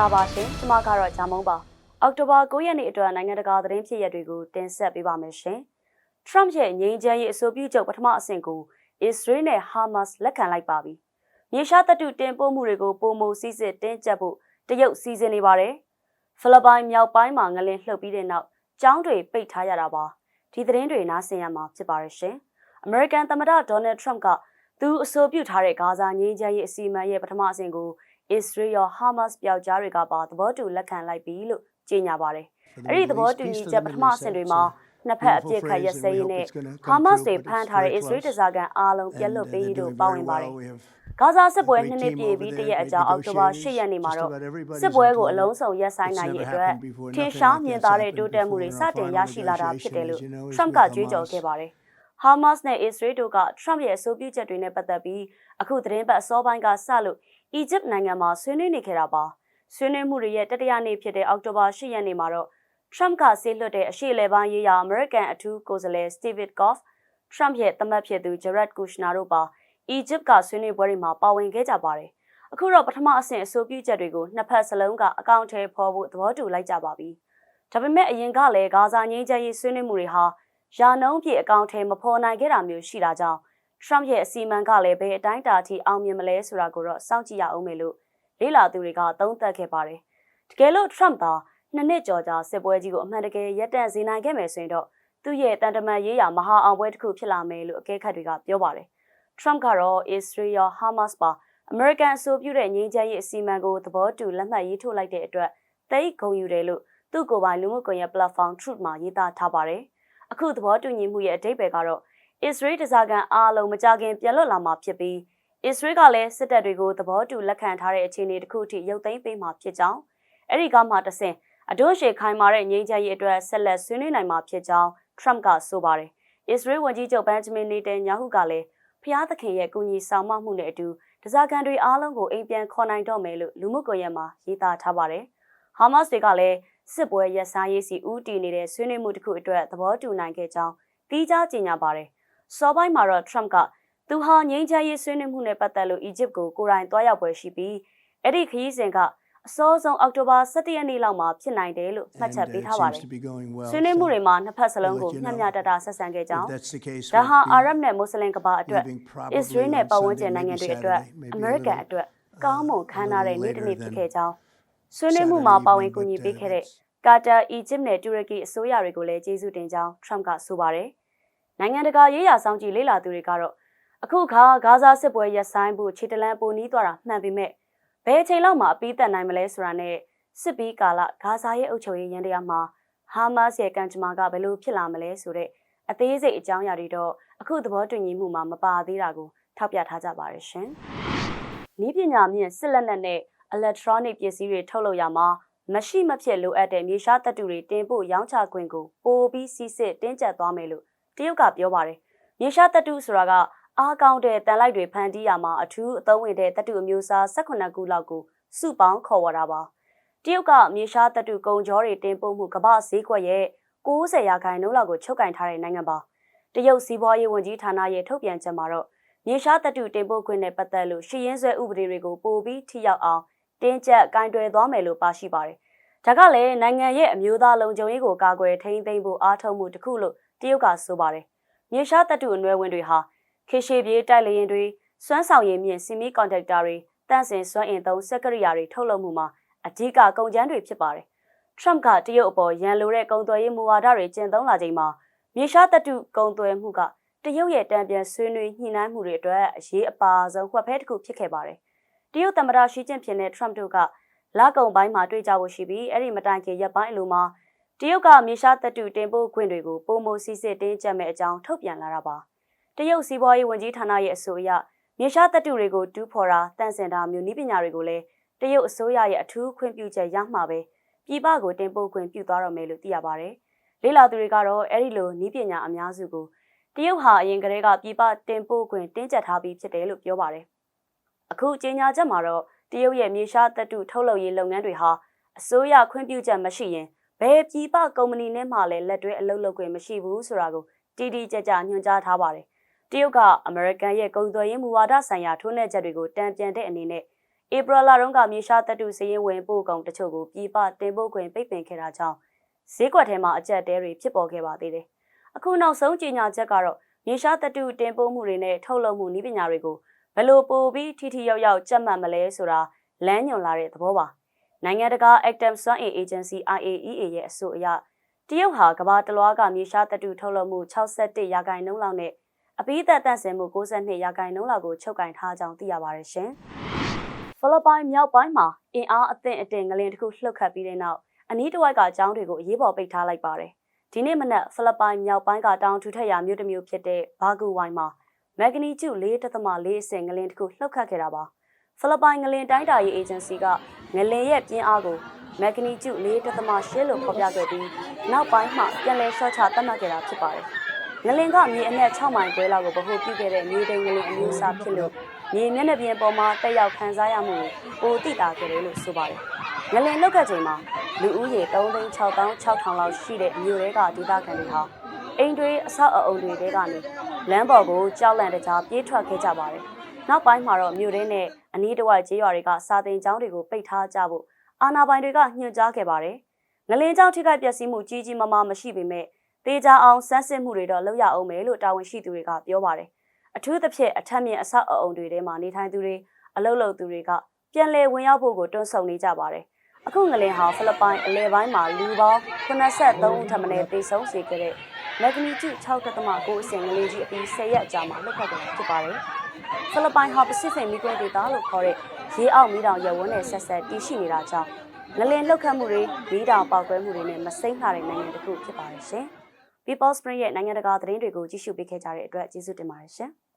္ဂလာပါရှင်ကျမကတော့ဂျာမုံပါအောက်တိုဘာ9ရက်နေ့အတွက်နိုင်ငံတကာသတင်းဖြစ်ရပ်တွေကိုတင်ဆက်ပေးပါမယ်ရှင်ထရမ့်ရဲ့ငြိမ်းချမ်းရေးအဆိုပြုချုပ်ပထမအဆင့်ကိုအစ္စရေးနဲ့ဟာမတ်စ်လက်ခံလိုက်ပါပြီမြေရှားတပ်တုတင်ပို့မှုတွေကိုပုံမစီစစ်တင်းကျပ်ဖို့တရုတ်စီစဉ်နေပါတယ်ဖိလစ်ပိုင်မြောက်ပိုင်းမှာငလင်လှုပ်ပြီးတဲ့နောက်ကျောင်းတွေပိတ်ထားရတာပါဒီသတင်းတွေနားဆင်ရမှာဖြစ်ပါရဲ့ရှင်အမေရိကန်သမ္မတဒေါ်နယ်ထရမ့်ကသူအဆိုပြုထားတဲ့ဂါဇာငြိမ်းချမ်းရေးအစီအမံရဲ့ပထမအဆင့်ကို အစ္စရေးရောဟာမတ်စ်ပြောက်ကြားတွေကပါသဘောတူလက်ခံလိုက်ပြီလို့ကြေညာပါတယ်။အဲ့ဒီသဘောတူညီချက်ပထမအဆင့်တွေမှာနှစ်ဖက်အပြစ်ခတ်ရက်စဲရေးနဲ့ဟာမတ်စ်တွေဖမ်းထားတဲ့အစ္စရေးတစားကန်အားလုံးပြက်လွတ်ပေးတို့ပါဝင်ပါတယ်။ဂါဇာစစ်ပွဲနှစ်နှစ်ပြည့်ပြီးတရက်အကြာအောက်တိုဘာ10ရက်နေ့မှာတော့စစ်ပွဲကိုအလုံးစုံရပ်ဆိုင်းနိုင်ရေးအတွက်ထင်ရှားမြင်သာတဲ့တိုးတက်မှုတွေစတင်ရရှိလာတာဖြစ်တယ်လို့ထရမ့်ကကြွေးကြော်ခဲ့ပါတယ်။ဟာမတ်စ်နဲ့အစ္စရေးတို့ကထရမ့်ရဲ့အဆိုပြုချက်တွေနဲ့ပတ်သက်ပြီးအခုသတင်းပတ်အစောပိုင်းကစလို့ အီဂျစ်နိုင်ငံမှာဆွေးနွေးနေခဲ့တာပါဆွေးနွေးမှုတွေရဲ့တတိယနေ့ဖြစ်တဲ့အောက်တိုဘာ10ရက်နေ့မှာတော့ Trump ကဆေးလွှတ်တဲ့အရှေ့လေပိုင်းရေးရာ American အထူးကိုယ်စားလှယ် Steve Goff Trump ရဲ့တမတ်ဖြစ်သူ Jared Kushner တို့ပါအီဂျစ်ကဆွေးနွေးပွဲတွေမှာပါဝင်ခဲ့ကြပါတယ်အခုတော့ပထမအဆင့်အဆိုပြုချက်တွေကိုနှစ်ဖက်စလုံးကအကောင့်ထဲဖော်ဖို့သဘောတူလိုက်ကြပါပြီဒါပေမဲ့အရင်ကလည်းဂါဇာငြိမ်းချမ်းရေးဆွေးနွေးမှုတွေဟာယာနှုံးပြည့်အကောင့်ထဲမဖော်နိုင်ခဲ့တာမျိုးရှိတာကြောင့် Trump ရဲ့အစီအမံကလည်းဘယ်အတိုင်းတာထိအောင်မြင်မလဲဆိုတာကိုတော့စောင့်ကြည့်ရအောင်မယ်လို့လေးလာသူတွေကသုံးသပ်ခဲ့ပါတယ်။တကယ်လို့ Trump သာနှစ်နှစ်ကျော်ကြာစစ်ပွဲကြီးကိုအမှန်တကယ်ရပ်တန့်စေနိုင်ခဲ့မယ်ဆိုရင်တော့သူ့ရဲ့တန်တမန်ရေးရာမဟာအောင်ပွဲတစ်ခုဖြစ်လာမယ်လို့အကဲခတ်တွေကပြောပါတယ်။ Trump ကတော့ Israel Hamas ပါ American အဆိုပြုတဲ့ငြိမ်းချမ်းရေးအစီအမံကိုသဘောတူလက်မှတ်ရေးထိုးလိုက်တဲ့အတွက်သိဂုံယူတယ်လို့သူ့ကိုယ်ပိုင်လူမှုကွန်ရက် platform Truth မှာရေးသားထားပါတယ်။အခုသဘောတူညီမှုရဲ့အဓိပ္ပာယ်ကတော့ အစ္စရေးတစားကန်အားလုံးမကြခင်ပြန်လွတ်လာမှာဖြစ်ပြီးအစ္စရေးကလည်းစစ်တပ်တွေကိုသဘောတူလက်ခံထားတဲ့အခြေအနေတစ်ခုအထိရုပ်သိမ်းပေးမှာဖြစ်ကြောင်းအဲ့ဒီကမှတဆင်အဒိုးရှေခိုင်မာတဲ့ငြိမ်းချမ်းရေးအတွက်ဆက်လက်ဆွေးနွေးနိုင်မှာဖြစ်ကြောင်း Trump ကဆိုပါတယ်။အစ္စရေးဝန်ကြီးချုပ်ဘန်ဂျမင်နေတန်ညာဟုကလည်းဖျားသခင်ရဲ့ကူညီဆောင်မမှုနဲ့အတူတစားကန်တွေအားလုံးကိုအိမ်ပြန်ခေါ်နိုင်တော့မယ်လို့လူမှုကွန်ရက်မှာရေးသားထားပါတယ်။ဟာမတ်စ်တွေကလည်းစစ်ပွဲရပ်ဆိုင်းရေးစီဦးတည်နေတဲ့ဆွေးနွေးမှုတစ်ခုအတွက်သဘောတူနိုင်ခဲ့ကြောင်းတီးခြားကြေညာပါတယ်။ စောပိုင်းမှာတော့ Trump ကသူဟာငြိမ်းချမ်းရေးဆွေးနွေးမှုနဲ့ပတ်သက်လို့အီဂျစ်ကိုကိုယ်တိုင်တွားရောက်ပွဲရှိပြီးအဲ့ဒီခရီးစဉ်ကအစောဆုံးအောက်တိုဘာ17ရက်နေ့လောက်မှာဖြစ်နိုင်တယ်လို့မှတ်ချက်ပေးထားပါတယ်။ဆွေးနွေးမှုတွေမှာနှစ်ဖက်စလုံးကိုမျှမျှတတဆက်ဆံခဲ့ကြောင်းဒါဟာအာရပ်နဲ့မွတ်စလင်ကဘာအတွက်အစ္စရေးနဲ့ပတ်ဝန်းကျင်နိုင်ငံတွေအတွက်အမေရိကန်အတွက်ကောင်းမွန်ခမ်းနားတဲ့နေ့တစ်နေ့ဖြစ်ခဲ့ကြောင်းဆွေးနွေးမှုမှာပါဝင်ကူညီပေးခဲ့တဲ့ကာတာ၊အီဂျစ်နဲ့တူရကီအစိုးရတွေကိုလည်းကျေးဇူးတင်ကြောင်း Trump ကဆိုပါတယ်။ နိုင်ငံတကာရေးရာဆောင်ကြည့်လေ့လာသူတွေကတော့အခုခါဂါဇာစစ်ပွဲရပ်ဆိုင်းဖို့ခြေတလန်းပိုနီးသွားတာမှန်ပေမဲ့ဘယ်အချိန်လောက်မှအပြီးတက်နိုင်မလဲဆိုတာနဲ့စစ်ပြီးကာလဂါဇာရဲ့အုပ်ချုပ်ရေးရန်တရားမှာဟာမတ်စ်ရဲ့ကံကြမ္မာကဘယ်လိုဖြစ်လာမလဲဆိုတဲ့အသေးစိတ်အကြောင်းအရာတွေတော့အခုသဘောတူညီမှုမှာမပါသေးတာကိုထောက်ပြထားကြပါရရှင်။ဤပညာမြင့်စစ်လက်နက်နဲ့ electronic ပစ္စည်းတွေထုတ်လုပ်ရမှာမရှိမဖြစ်လိုအပ်တဲ့မြေရှားတပ်တူတွေတင်ပို့ရောင်းချခွင့်ကိုပိုပြီးစီစစ်တင်းကျပ်သွားမယ်လို့ တရုတ်ကပြောပါတယ်။မြေရှားတတုဆိုတာကအားကောင်းတဲ့တန်လိုက်တွေဖန်တီးရမှာအထူးအသုံးဝင်တဲ့တတုအမျိုးအစား18ခုလောက်ကိုစုပေါင်းခေါ်ဝေါ်တာပါ။တရုတ်ကမြေရှားတတုကုံကြောတွေတင်ပို့မှုကမ္ဘာဈေးကွက်ရဲ့90ရာခိုင်နှုန်းလောက်ကိုချုပ်ကင်ထားတဲ့နိုင်ငံပါ။တရုတ်စီးပွားရေးဝန်ကြီးဌာနရဲ့ထုတ်ပြန်ချက်မှာတော့မြေရှားတတုတင်ပို့ခွင့်နဲ့ပတ်သက်လို့ရှင်းရင်းဆွဲဥပဒေတွေကိုပိုပြီးထိရောက်အောင်တင်းကျပ်ကင်တွယ်သွားမယ်လို့ပါရှိပါတယ်။ဒါကလည်းနိုင်ငံရဲ့အမျိုးသားလုံခြုံရေးကိုကာကွယ်ထိန်းသိမ်းဖို့အားထုတ်မှုတစ်ခုလို့ တရုတ်ကဆိုပါတယ်။မြေရှားတပ်တုအနွယ်ဝင်တွေဟာခေရှေပြေးတိုက်လျင်တွေစွမ်းဆောင်ရည်မြင့်စီမီကွန်တက်တာတွေတန့်စင်စွမ်းအင်သုံးစက်ကရိယာတွေထုတ်လုပ်မှုမှာအဓိကကုန်ကျန်းတွေဖြစ်ပါတယ်။ Trump ကတရုတ်အပေါ်ရန်လိုတဲ့ကုန်သွယ်ရေးမူဝါဒတွေကျင့်သုံးလာချိန်မှာမြေရှားတပ်တုကုန်သွယ်မှုကတရုတ်ရဲ့တံပြန်ဆွေးနွေးညှိနှိုင်းမှုတွေအတွက်အရေးအပါဆုံးဝှက်ဖဲတစ်ခုဖြစ်ခဲ့ပါတယ်။တရုတ်သမ္မတရှီကျင့်ဖျင်နဲ့ Trump တို့ကလကုံပိုင်းမှာတွေ့ကြဖို့ရှိပြီးအဲ့ဒီမတိုင်ခင်ရက်ပိုင်းအလိုမှာ တရုတ်ကမြေရှားတပ်တုတင်ပို့ခွင့်တွေကိုပုံမစီစစ်တင်းကျပ်မဲ့အကြောင်းထုတ်ပြန်လာတာပါတရုတ်စီးပွားရေးဝန်ကြီးဌာနရဲ့အဆိုအရမြေရှားတပ်တုတွေကိုတူးဖော်တာတန့်စင်တာမျိုးနည်းပညာတွေကိုလည်းတရုတ်အစိုးရရဲ့အထူးခွင့်ပြုချက်ရမှာပဲပြည်ပကိုတင်ပို့ခွင့်ပြုသွားတော့မယ်လို့သိရပါတယ်လေးလာသူတွေကတော့အဲ့ဒီလိုနည်းပညာအများစုကိုတရုတ်ဟာအရင်ကတည်းကပြည်ပတင်ပို့ခွင့်တင်းကျပ်ထားပြီးဖြစ်တယ်လို့ပြောပါတယ်အခုကြေညာချက်မှာတော့တရုတ်ရဲ့မြေရှားတပ်တုထုတ်လုပ်ရေးလုပ်ငန်းတွေဟာအစိုးရခွင့်ပြုချက်မရှိရင် ဘယ်ပြည်ပကုမ္ပဏီနဲ့မှလည်းလက်တွဲအလုပ်လုပ်ခွင့်မရှိဘူးဆိုတာကိုတီတီကြကြညွှန်ကြားထားပါတယ်။တရုတ်ကအမေရိကန်ရဲ့ကုန်သွယ်ရေးမူဝါဒဆိုင်ရာထိုးနှက်ချက်တွေကိုတံပြန်တဲ့အနေနဲ့ဧပြီလတုန်းကမြေရှားတပ်တုစည်ရင်ဝင်ပို့ကုန်တချို့ကိုပြည်ပတင်ပို့ခွင့်ပိတ်ပင်ခဲ့တာကြောင့်ဈေးကွက်ထဲမှာအကျက်တဲတွေဖြစ်ပေါ်ခဲ့ပါသေးတယ်။အခုနောက်ဆုံးကြေညာချက်ကတော့မြေရှားတပ်တုတင်ပို့မှုတွေနဲ့ထုတ်လုပ်မှုနည်းပညာတွေကိုဘယ်လိုပိုပြီးထိထိရောက်ရောက်ကြက်မှတ်မလဲဆိုတာလမ်းညွှန်လာတဲ့သဘောပါ။ နိုင်ငံတကာ Active Sun Agency IAEA ရဲ့အဆိုအရတရုတ်ဟာကမ္ဘာတလွှားကမြေရှားတပ်တုထုတ်လုပ်မှု61ရာခိုင်နှုန်းလောက်နဲ့အပိသက်တန့်စင်မှု62ရာခိုင်နှုန်းလောက်ကိုချုပ်ကင်ထားကြောင်းသိရပါတယ်ရှင်။ဖိလစ်ပိုင်မြောက်ပိုင်းမှာအင်အားအသင့်အတင်ငလင်တစ်ခုလှုပ်ခတ်ပြီးတဲ့နောက်အနီးတစ်ဝိုက်ကကျောင်းတွေကိုအရေးပေါ်ပိတ်ထားလိုက်ပါတယ်။ဒီနေ့မနက်ဖိလစ်ပိုင်မြောက်ပိုင်းကတောင်ထူထပ်ရာမြို့တစ်မြို့ဖြစ်တဲ့ဘာဂူဝိုင်မှာမက်ဂနီကျု4.4အဆင့်ငလင်တစ်ခုလှုပ်ခတ်ခဲ့တာပါ။ ဖိလစ်ပိုင်ငလင်တိုင်းတာရေးအေဂျင်စီကငလင်ရဲ့ပြင်းအားကိုမက်ဂနီကျု4.8လို့ဖော်ပြခဲ့ပြီးနောက်ပိုင်းမှာပြန်လည်လျှော့ချသတ်မှတ်ခဲ့တာဖြစ်ပါတယ်။ငလင်ကမြေအနက်6မိုင်ခွဲလောက်ကိုဗဟိုပြုခဲ့တဲ့မြေတိမ်ငလင်အမျိုးအစားဖြစ်လို့မြေမျက်နှာပြင်ပေါ်မှာတက်ရောက်ခံစားရမှုကိုပိုတိတာခဲ့တယ်လို့ဆိုပါတယ်။ငလင်လုတ်ခတ်ချိန်မှာလူဦးရေ3,66000လောက်ရှိတဲ့မြို့တွေကဒေသခံတွေဟာအိမ်တွေအဆောက်အအုံတွေတဲကနေလမ်းပေါ်ကိုကြောက်လန့်တကြားပြေးထွက်ခဲ့ကြပါတယ်။ နောက်ပိုင်းမှာတော့မြို့ထဲနဲ့အနီးတစ်ဝိုက်ကျေးရွာတွေကစာသင်ကျောင်းတွေကိုပိတ်ထားကြဖို့အာဏာပိုင်တွေကညွှန်ကြားခဲ့ပါတယ်။ငလင်ကြောင့်ထိခိုက်ပျက်စီးမှုကြီးကြီးမားမားမရှိပေမဲ့တေးကြအောင်စမ်းစစ်မှုတွေတော့လုပ်ရအောင်မယ်လို့တာဝန်ရှိသူတွေကပြောပါတယ်။အထူးသဖြင့်အထက်မြင့်အဆောက်အအုံတွေထဲမှာနေထိုင်သူတွေအလုပ်လုပ်သူတွေကပြန်လည်ဝင်ရောက်ဖို့ကိုတွန်းဆုံနေကြပါတယ်။အခုငလင်ဟာဖိလစ်ပိုင်အလဲပိုင်းမှာလူပေါင်း83ဦးထပ်မံတေဆုံးစေခဲ့တဲ့မက်ဂနီကျု6.9အဆင့်ငလင်ကြီးအပြီး10ရက်အကြာမှာလှုပ်ခတ်ခဲ့တာဖြစ်ပါတယ်။ ဖိလစ်ပိုင်ဟာပစိဖိတ်မီကွဲဒေသလို့ခေါ်တဲ့ရေအောက်မီးတောင်ရပ်ဝန်းနဲ့ဆက်ဆက်တည်ရှိနေတာကြောင့်ငလင်လှုပ်ခတ်မှုတွေမီးတောင်ပေါက်ကွဲမှုတွေနဲ့မစိမ့်လှတဲ့နိုင်ငံတစ်ခုဖြစ်ပါတယ်ရှင်။ People Spring ရဲ့နိုင်ငံတကာသတင်းတွေကိုကြည့်ရှုပေးခဲ့ကြတဲ့အတွက်ကျေးဇူးတင်ပါတယ်ရှင်။